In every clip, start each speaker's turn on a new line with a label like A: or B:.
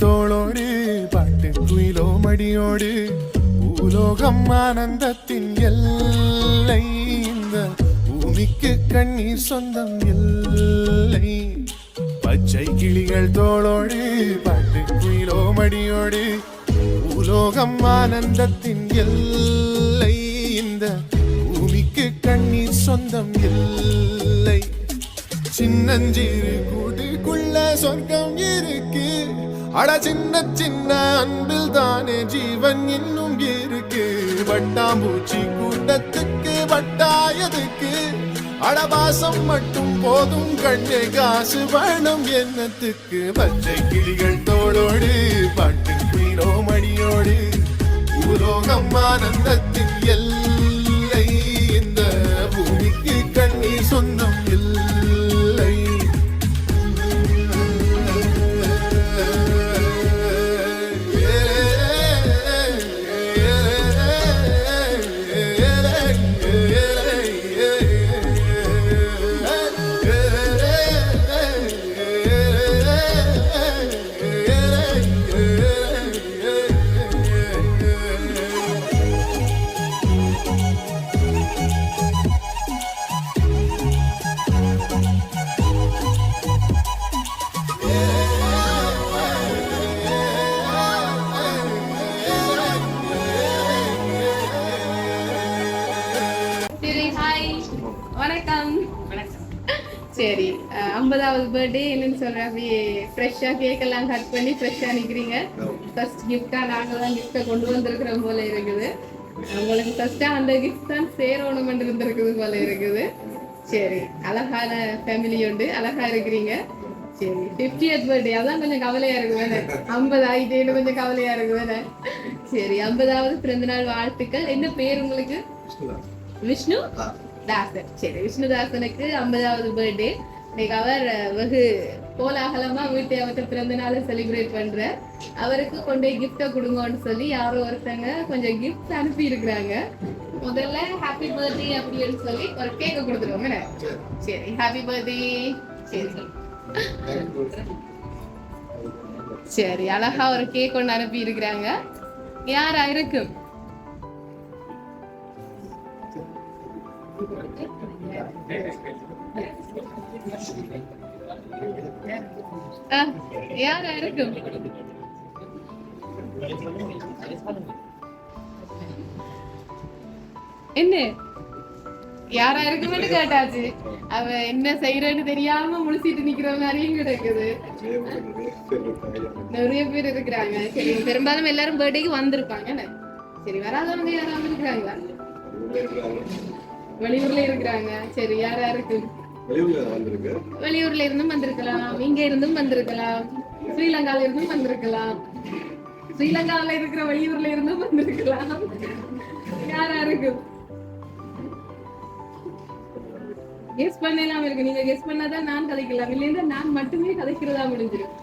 A: தோளோடு பாட்டு குயிலோ மடியோடு பூலோகம் ஆனந்தத்தின் எல்லை. இந்த பூமிக்கு கண்ணீர் சொந்தம் எல்லை. பச்சை கிளிகள் தோளோடு பாட்டு குயிலோ மடியோடு பூலோகம் ஆனந்தத்தின் எல்லை. இந்த பூமிக்கு கண்ணீர் சொந்தம் எல்லை. சின்னஞ்சிறு கூட்டுக்குள்ள சொர்க்கம் இருக்கு. அட சின்ன சின்ன அன்பில் தானே ஜீவன் இன்னும் இருக்கு. வட்டாம்பூச்சி கூட்டத்துக்கு வட்டாயதுக்கு அடபாசம் மட்டும் போதும் கண்ணே காசு வேணும் என்னத்துக்கு? பச்சை கிளிகள் தோளோடு பாட்டு குயிலோ மணியோடு. பூலோகம் ஆனந்தத்தின் எல்லை இந்த பூமிக்கு கண்ணீர்
B: சொந்த ஹாய் வணக்கம். சரி ஐம்பதாவது பர்த்டே என்னன்னு சொல்ற அப்படியே ஃப்ரெஷ்ஷா கேக் எல்லாம் கட் பண்ணி ஃப்ரெஷ்ஷா நிக்கிறீங்க. ஃபர்ஸ்ட் கிஃப்டா நாங்க தான் கிஃப்டை கொண்டு வந்திருக்கிறோம் போல இருக்குது. உங்களுக்கு ஃபர்ஸ்டா அந்த கிஃப்ட் தான் சேரணும் இருந்திருக்குது போல இருக்குது. சரி அழகான ஃபேமிலி உண்டு. அழகா இருக்கிறீங்க. சரி ஃபிஃப்டியத் பர்த்டே அதான் கொஞ்சம் கவலையா இருக்கு வேணே ஐம்பது ஆகிட்டேன்னு கொஞ்சம் கவலையா இருக்கு வேணே சரி ஐம்பதாவது பிறந்தநாள் வாழ்த்துக்கள். என்ன பேர் உங்களுக்கு? விஷ்ணு தாசன். சரி விஷ்ணுதாசனுக்கு ஐம்பதாவது பர்த்டே இன்னைக்கு அவர் வெகு கோலாகலமா வீட்டை அவர்கிட்ட பிறந்த நாளை செலிப்ரேட் பண்ற அவருக்கு கொண்டு போய் கிஃப்டை கொடுங்கன்னு சொல்லி யாரோ ஒருத்தங்க கொஞ்சம் கிஃப்ட் அனுப்பி இருக்கிறாங்க முதல்ல ஹாப்பி பர்த்டே அப்படின்னு சொல்லி ஒரு கேக்க கொடுத்துருவோம்? சரி ஹாப்பி பர்த்டே சரி. சரி அழகா ஒரு கேக் ஒன்று அனுப்பி இருக்கிறாங்க யாரா இருக்கும் யாரா இருக்கும் என்ன? யாரா இருக்குமென்னு கேட்டாச்சு. அவ என்ன செய்யறன்னு தெரியாம முழிச்சிட்டு நிக்கிற மாதிரியும் கிடைக்குது. நிறைய பேர் இருக்கிறாங்க. சரி பெரும்பாலும் எல்லாரும் பர்த்டேக்கு வந்திருப்பாங்க சரி வராதவங்க யாராவது இருக்கிறாங்களா? வெளியூர்ல இருக்கிறாங்க. சரி யாரா இருக்கு வெளியூர்ல இருந்தும் வந்திருக்கலாம். இங்க இருந்தும் வந்திருக்கலாம். ஸ்ரீலங்கால இருந்தும் வந்திருக்கலாம். ஸ்ரீலங்கால இருக்கிற வெளியூர்ல இருந்தும் வந்திருக்கலாம். யாரா இருக்கு கெஸ் பண்ணலாம் இருக்கு நீங்க கெஸ் பண்ணாதான் நான் கதைக்கலாம். இல்லைன்னா நான் மட்டுமே கதைக்கிறதா முடிஞ்சிடும்.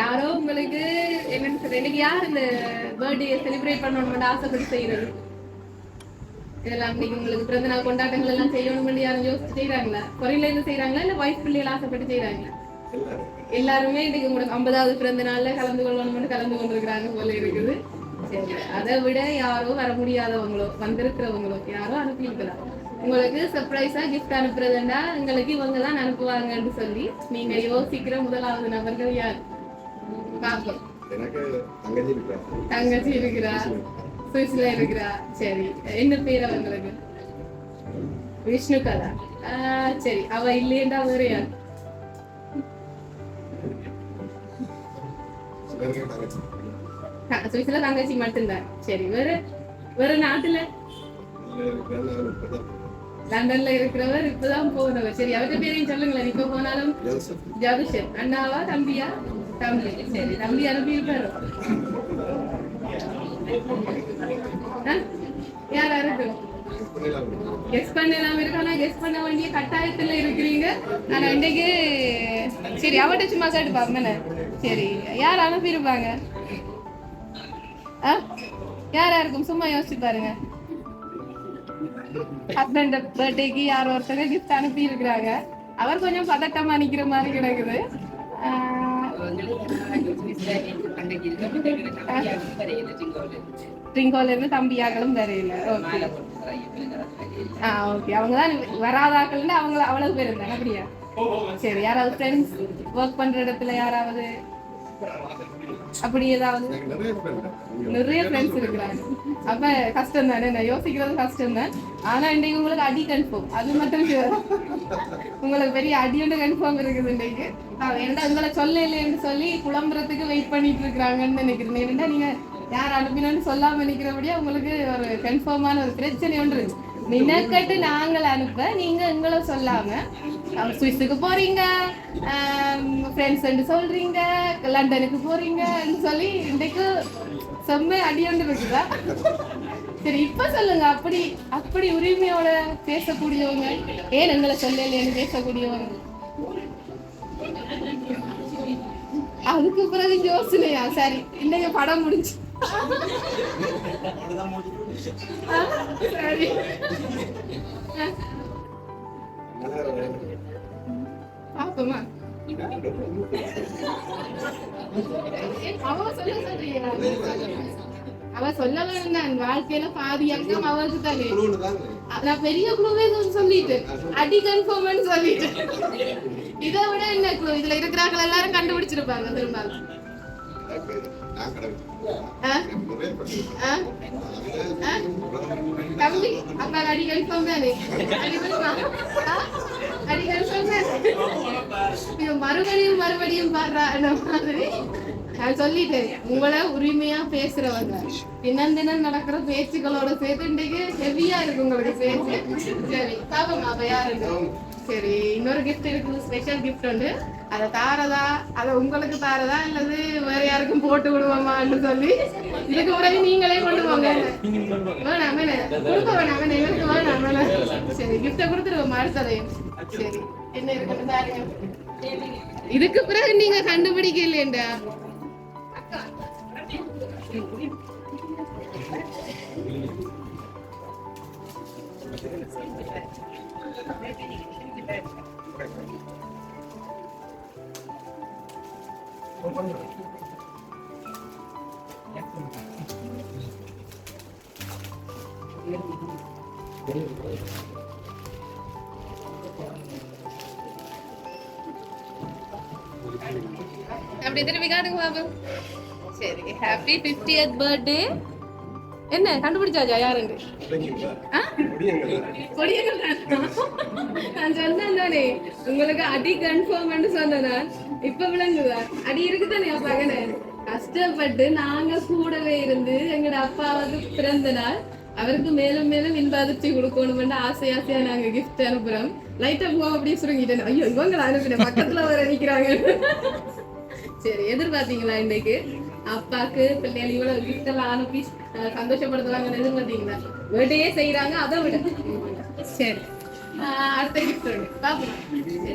B: யாரோ உங்களுக்கு என்னன்னு சொல்ற எனக்கு யார் இந்த பர்த்டே செலிப்ரேட் பண்ணணும்னு ஆசைப்பட்டு செய்யறது? இதெல்லாம் இன்னைக்கு உங்களுக்கு பிறந்த நாள் கொண்டாட்டங்கள் எல்லாம் செய்யணும்னு யாரும் யோசிச்சு செய்யறாங்களா குறையில இருந்து செய்யறாங்களா இல்ல வைஃப் பிள்ளைகள் ஆசைப்பட்டு செய்யறாங்களா எல்லாருமே இன்னைக்கு உங்களுக்கு ஐம்பதாவது பிறந்த நாள்ல கலந்து கொள்ளணும்னு கலந்து கொண்டிருக்கிறாங்க போல இருக்குது. அதை விட யாரோ வர முடியாதவங்களோ வந்திருக்கிறவங்களோ யாரோ அனுப்பியிருக்கலாம். உங்களுக்கு சர்ப்ரைஸா கிஃப்ட் அனுப்புறதுன்னா உங்களுக்கு இவங்க தான் அனுப்புவாங்கன்னு சொல்லி நீங்க யோசிக்கிற முதலாவது நபர்கள் யார்? பாப்போம்.
C: தங்கச்சி
B: இருக்கிறா சுவிஸ்ல இருக்கிறா சரி என்ன பேர் அவங்களுக்கு? விஷ்ணு கலா. ஆஹ் சரி அவ இல்லையண்டா வேற யார்?
C: தங்கச்சி
B: சுவிஸ்ல தங்கச்சி மட்டும்தான். சரி வேற வேற நாட்டுல? லண்டன்ல இருக்கிறவர் இப்பதான் போனவர். சரி அவர்கிட்ட பேரையும் சொல்லுங்களேன். இப்ப போனாலும் ஜபிஷர் அண்ணாவா தம்பியா? தம்பி. சரி தம்பி அனுப்பியிருப்பாரு ஆ? யாரா இருக்கு கெஸ் பண்ணலாம் இருக்கு ஆனா கெஸ் பண்ண வேண்டிய கட்டாயத்துல இருக்கிறீங்க. ஆனா இன்னைக்கு சரி அவட்ட சும்மா கேட்டு பாப்பேன் சரி யார் அனுப்பியிருப்பாங்க? ஆ? யாரா இருக்கும் சும்மா யோசிச்சு பாருங்க. ஹஸ்பண்ட் பர்த்டேக்கு யார் ஒருத்தங்க கிஃப்ட் அனுப்பி இருக்கிறாங்க அவர் கொஞ்சம் பதட்டமா நிக்கிற மாதிரி கிடக்குது. ஆ, ட்ரிங்கோல இருந்து தம்பியாக்களும் வரையில. ஓகே ஆ ஓகே அவங்க தான் வராதாக்கள்னு அவங்க அவ்வளவு பேர் இருந்தாங்க. அப்படியா? சரி யாராவது ஃப்ரெண்ட்ஸ் ஒர்க் பண்ற இடத்துல யாராவது அப்படி ஏதாவது?
C: நிறைய
B: ஃப்ரெண்ட்ஸ் இருக்கிறாங்க. அப்ப கஷ்டம் தானே நான் யோசிக்கிறது கஷ்டம் தான் ஆனா இன்றைக்கு உங்களுக்கு அடி கன்ஃபார்ம் அது மட்டும். உங்களுக்கு பெரிய அடியோட கன்ஃபார்ம் இருக்குது இன்றைக்கு. என்ன உங்களை சொல்லலைன்னு சொல்லி குழம்புறதுக்கு வெயிட் பண்ணிட்டு இருக்கிறாங்கன்னு நினைக்கிறேன். ஏன்னா நீங்க யார் அனுப்பினு சொல்லாம நிக்கிறபடியே உங்களுக்கு ஒரு கன்ஃபார்மான ஒரு பிரச்சனை ஒன்று நினைக்கட்டு நாங்கள் அனுப்ப நீங்க எங்களை சொல்லாம. சுவிஸுக்கு போறீங்க ஃப்ரெண்ட்ஸ் சொல்றீங்க லண்டனுக்கு போறீங்கன்னு சொல்லி இன்றைக்கு செம்ம அடியோண்டு இருக்குதா சரி இப்ப சொல்லுங்க அப்படி அப்படி உரிமையோட பேசக்கூடியவங்க ஏன் எங்களை சொல்லலைன்னு பேசக்கூடியவங்க? அதுக்கு பிறகு யோசனையா? சரி இன்னைக்கு படம் முடிஞ்சு. சரி பாப்போமா அவ சொல்ல சொல்றீங்களா அவ வாழ்க்கையில பாதி அங்கம் அவளுக்கு தானே நான் பெரிய குழுவே சொல்லிட்டேன் அடி கன்ஃபார்ம்னு சொல்லிட்டேன் இதை விட என்ன குழு இதுல இருக்கிறாங்க எல்லாரும் கண்டுபிடிச்சிருப்பாங்க திரும்ப தம்பி அப்ப அடி கன்ஃபார்ம் தானே அடி மறுபடியும் மறுபடியும் பாடுறா மாதிரி? நான் சொல்லிட்டேன் உங்களை உரிமையா பேசுறவங்க. தினம் தினம் நடக்கிற பேச்சுக்களோட சேர்த்து இன்றைக்கு ஹெவியா இருக்கு உங்களுக்கு பேச்சு. சரி பாப்போம் அப்ப யாருன்னு சரி இன்னொரு கிஃப்ட் இருக்குது ஸ்பெஷல் கிஃப்ட் உண்டு அதை தாரதா அதை உங்களுக்கு தாரதா அல்லது வேற யாருக்கும் போட்டு விடுவோமான்னு சொல்லி இதுக்கு பிறகு நீங்களே கொண்டு போங்க. வேணாம் வேணாம். கொடுக்க வேணாம் வேணாம். எங்களுக்கு வேணாம் வேணாம். சரி கிஃப்டை கொடுத்துருவோம் அடுத்ததையும் சரி என்ன இருக்குன்னு பாருங்க. இதுக்கு பிறகு நீங்க கண்டுபிடிக்கலையேண்டா? அப்படி திரும்பி காட்டுங்க பாபு சரி ஹாப்பி ஃபிஃப்டியத் பர்த்டே என்ன கண்டுபிடிச்சாச்சா யாருண்டு? நான் சொன்னேன் தானே உங்களுக்கு அடி கன்ஃபார்ம்னு சொன்னேன் இப்ப விளங்குதா? அடி இருக்குதானே அப்பாங்கன்னு கஷ்டப்பட்டு நாங்க கூடவே இருந்து எங்கட அப்பாவுக்கு பிறந்த நாள் அவருக்கு மேலும் மேலும் இன்ப அதிர்ச்சி கொடுக்கணும்னு ஆசை ஆசையா நாங்க gift அனுப்புறோம். லைட்டா போ அப்படியே சுருங்கிட்டேன். ஐயோ இவங்களை அனுப்பினேன் பக்கத்துல வர நிக்கிறாங்க. சரி எதிர்பார்த்தீங்களா இன்னைக்கு? அப்பாக்கு பிள்ளைகள் இவ்வளவு gift எல்லாம் அனுப்பி அஹ், சந்தோஷப்படுத்துவாங்கன்னு எதிர்பார்த்தீங்களா? பர்த்டே செய்யறாங்க அதை விட. சரி. அடுத்த சரி,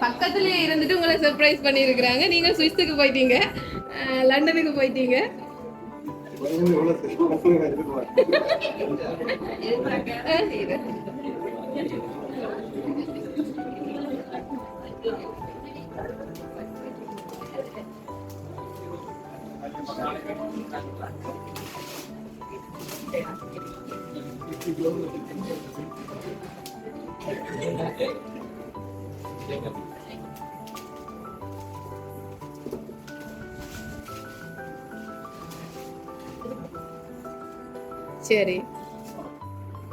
B: பக்கத்துலயே இருந்துட்டு உங்களை சர்ப்ரைஸ் பண்ணியிருக்கிறாங்க. நீங்க சுவிஸுக்கு போயிட்டீங்க. லண்டனுக்கு போயிட்டீங்க. சரி.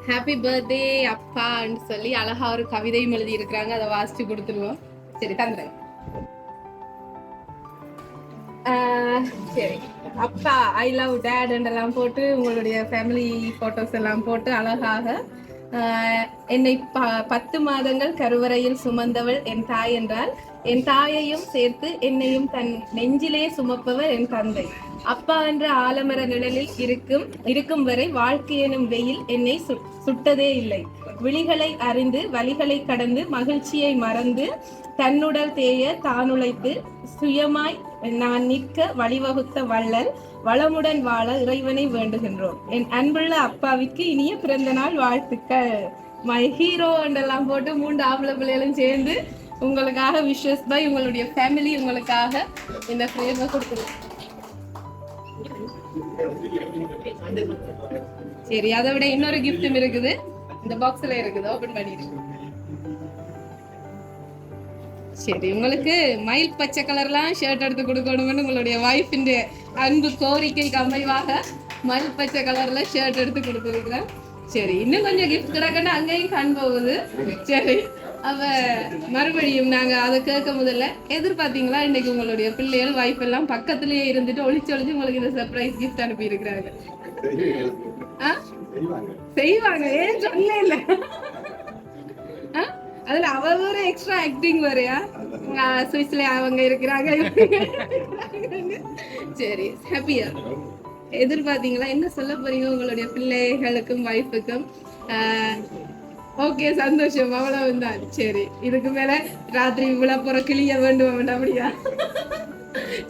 B: ஹாப்பி பர்த்டே அப்பான்னு சொல்லி அழகா ஒரு கவிதையும் எழுதி இருக்கிறாங்க அதை வாசிச்சு கொடுத்துருவோம். சரி தந்துடுறேன் ஆஹ், சரி. அப்பா ஐ லவ் டேட் எல்லாம் போட்டு உங்களுடைய ஃபேமிலி ஃபோட்டோஸ் எல்லாம் போட்டு அழகாக என்னை ப- பத்து மாதங்கள் கருவறையில் சுமந்தவள் என் தாய் என்றால் என் தாயையும் சேர்த்து என்னையும் தன் நெஞ்சிலே சுமப்பவர் என் தந்தை. அப்பா என்ற ஆலமர நிழலில் இருக்கும் இருக்கும் வரை வாழ்க்கை எனும் வெயில் என்னை சு- சுட்டதே இல்லை. விழிகளை அறிந்து வழிகளை கடந்து மகிழ்ச்சியை மறந்து தன்னுடல் தேய தானுழைத்து சுயமாய் நான் நிற்க வழிவகுத்த வள்ளல் வளமுடன் வாழ இறைவனை வேண்டுகின்றோம். என் அன்புள்ள அப்பாவிற்கு இனிய பிறந்த நாள் வாழ்த்துக்கள். மை ஹீரோ என்றெல்லாம் போட்டு மூன்று ஆம்பளை பிள்ளைகளும் சேர்ந்து உங்களுக்காக விஷஸ் பை உங்களுடைய ஃபேமிலி உங்களுக்காக இந்த ஃப்ரேமை கொடுக்குறோம் சரி அதை விட இன்னொரு கிஃப்டும் இருக்குது. இந்த பாக்ஸ்ல இருக்குது. ஓபன் பண்ணிடு. சரி உங்களுக்கு மயில் பச்சை கலர்லாம் ஷர்ட் எடுத்து கொடுக்கணும்னு உங்களுடைய வைஃபின் அன்பு கோரிக்கைக்கு அமைவாக மயில் பச்சை கலர்ல ஷர்ட் எடுத்து கொடுத்துருக்குறேன். சரி இன்னும் கொஞ்சம் கிஃப்ட் கிடக்குன்னு அங்கேயும் கண் போகுது. சரி. அவ மறுபடியும் நாங்க அதை கேட்க முதல்ல எதிர்பார்த்தீங்களா? இன்னைக்கு உங்களுடைய பிள்ளைகள் வைஃப் எல்லாம் பக்கத்துலயே இருந்துட்டு ஒளிச்சு ஒளிச்சு உங்களுக்கு இந்த சர்ப்ரைஸ் கிஃப்ட் அனுப்பி இருக்கிறாங்க
C: செய்வாங்க.
B: ஏன் சொல்ல இல்ல அதுல அவ வேற எக்ஸ்ட்ரா ஆக்டிங் வரையா? சுவிஸ்ல அவங்க இருக்கிறாங்க. சரி ஹாப்பியா எதிர்பார்த்தீங்களா? என்ன சொல்ல போறீங்க உங்களுடைய பிள்ளைகளுக்கும் வைஃபுக்கும் ஓகே சந்தோஷம். அவ்வளவுதான். சரி இதுக்கு மேல ராத்திரி இவ்வளவு போற கிளிய வேண்டும் அப்படியா?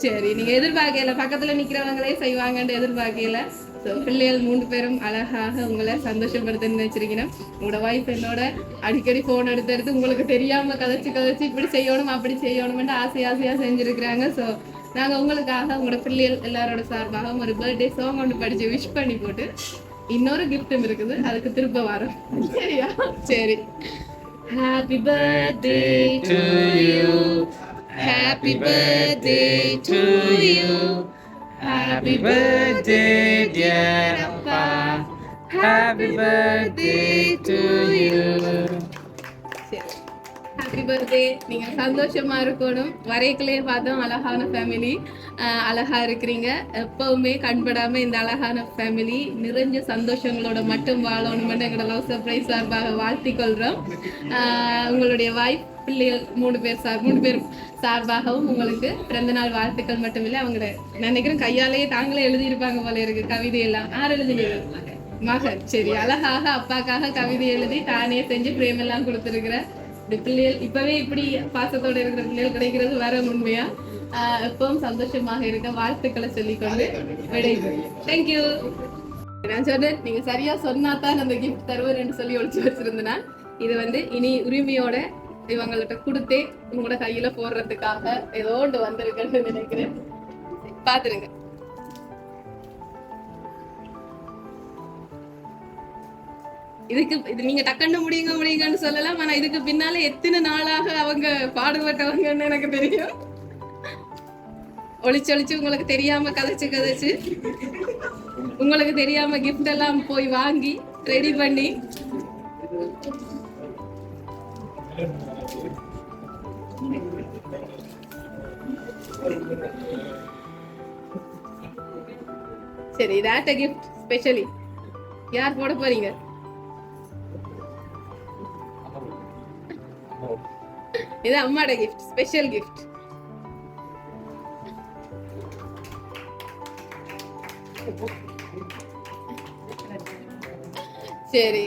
B: சரி நீங்க எதிர்பார்க்கல. பக்கத்துல நிக்கிறவங்களே செய்வாங்கன்னு எதிர்பார்க்கல. ஸோ பிள்ளைகள் மூன்று பேரும் அழகாக உங்களை சந்தோஷப்படுத்தணும்னு வச்சிருக்கணும் உங்களோட வைஃப் என்னோட அடிக்கடி ஃபோன் எடுத்து எடுத்து உங்களுக்கு தெரியாம கதைச்சு கதைச்சு இப்படி செய்யணும் அப்படி செய்யணும்னு ஆசை ஆசையா செஞ்சிருக்கிறாங்க. ஸோ நாங்க உங்களுக்காக உங்களோட பிள்ளைகள் எல்லாரோட சார்பாக ஒரு பர்த்டே சாங் ஒன்று படிச்சு விஷ் பண்ணி போட்டு இன்னொரு கிஃப்ட்டும் இருக்குது. அதுக்கு திரும்ப வரோம். சரியா? சரி. Happy birthday to you happy birthday to you happy birthday dear அப்பா happy birthday to you happy birthday நீங்க சந்தோஷமா இருக்கணும். வரைக்கலையே பார்த்தோம் அழகான ஃபேமிலி அழகா இருக்கிறீங்க. எப்பவுமே கண்படாம இந்த அழகான ஃபேமிலி நிறைஞ்ச சந்தோஷங்களோட மட்டும் வாழணும்னு எங்களோட லவ் சர்ப்ரைஸ் சார்பாக வாழ்த்தி கொள்றோம் ஆஹ் உங்களுடைய வாய்ப் பிள்ளைகள் மூணு பேர் சார் மூணு பேர் சார்பாகவும் உங்களுக்கு பிறந்த நாள் வாழ்த்துக்கள் மட்டுமில்லை. அவங்கள நினைக்கிறேன் கையாலேயே தாங்களே எழுதியிருப்பாங்க போல இருக்கு கவிதையெல்லாம். யார் எழுதினீங்க மகன். சரி அழகாக அப்பாக்காக கவிதை எழுதி தானே செஞ்சு பிரேம் எல்லாம் கொடுத்துருக்குற இப்படி பிள்ளைகள் இப்பவே இப்படி பாசத்தோட இருக்கிற பிள்ளைகள் கிடைக்கிறது வேற உண்மையா? எப்பவும் சந்தோஷமாக இருக்க வாழ்த்துக்களை சொல்லிக்கொண்டு விடைபெறும் தேங்க்யூ நான் சொன்னேன் நீங்க சரியா சொன்னா தான் அந்த கிஃப்ட் தருவேன் சொல்லி ஒழிச்சு வச்சிருந்தேன்? இது வந்து இனி உரிமையோட இவங்கள்ட்ட கொடுத்தே உங்களோட கையில போடுறதுக்காக ஏதோ ஒன்று வந்திருக்குன்னு நினைக்கிறேன். பாத்துருங்க இதுக்கு இது நீங்க டக்குன்னு முடியுங்க முடியுங்கன்னு சொல்லலாம். ஆனா இதுக்கு பின்னால எத்தனை நாளாக அவங்க பாடுபட்டவங்கன்னு எனக்கு தெரியும். ஒளிச்சு ஒளிச்சு உங்களுக்கு தெரியாம கதைச்சு கதைச்சு. உங்களுக்கு தெரியாம கிஃப்ட் எல்லாம் போய் வாங்கி ரெடி பண்ணி. சரி இதாட்ட கிஃப்ட் ஸ்பெஷலி யார் போட போறீங்க? இது அம்மாட கிஃப்ட் ஸ்பெஷல் கிஃப்ட் சரி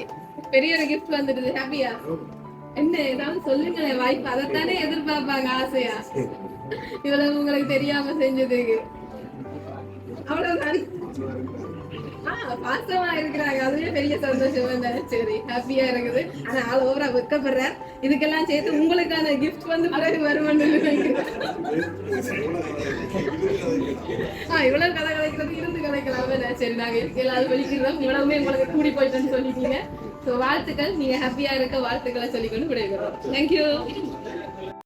B: பெரிய ஒரு கிஃப்ட் வந்துடுது ஹாப்பியா? என்ன ஏதாவது சொல்லுங்களேன் வாய்ப்பு. அதைத்தானே எதிர்பார்ப்பாங்க ஆசையா? இவ்வளவு உங்களுக்கு தெரியாம செஞ்சதுக்கு. அவ்வளவுதான். பாசமா இருக்கிறாங்க. அதுவே பெரிய சந்தோஷமா தானே சரி ஹாப்பியா இருக்குது. ஆனா ஆள் ஓவரா வெக்கப்படுறார் இதுக்கெல்லாம் சேர்த்து உங்களுக்கான கிஃப்ட் வந்து பிறகு வருமானு ஆஹ் இவ்வளவு கதை கலைக்கிறது இருந்து கலைக்கலாமே சரி நாங்க எல்லாரும் வலிக்கிறோம் இவ்வளவுமே உங்களுக்கு கூடி போயிட்டேன்னு சொல்லிட்டீங்க. ஸோ வாழ்த்துக்கள். நீங்க ஹாப்பியா இருக்க வாழ்த்துக்களை சொல்லிக்கொண்டு விடைபெறோம் தேங்க்யூ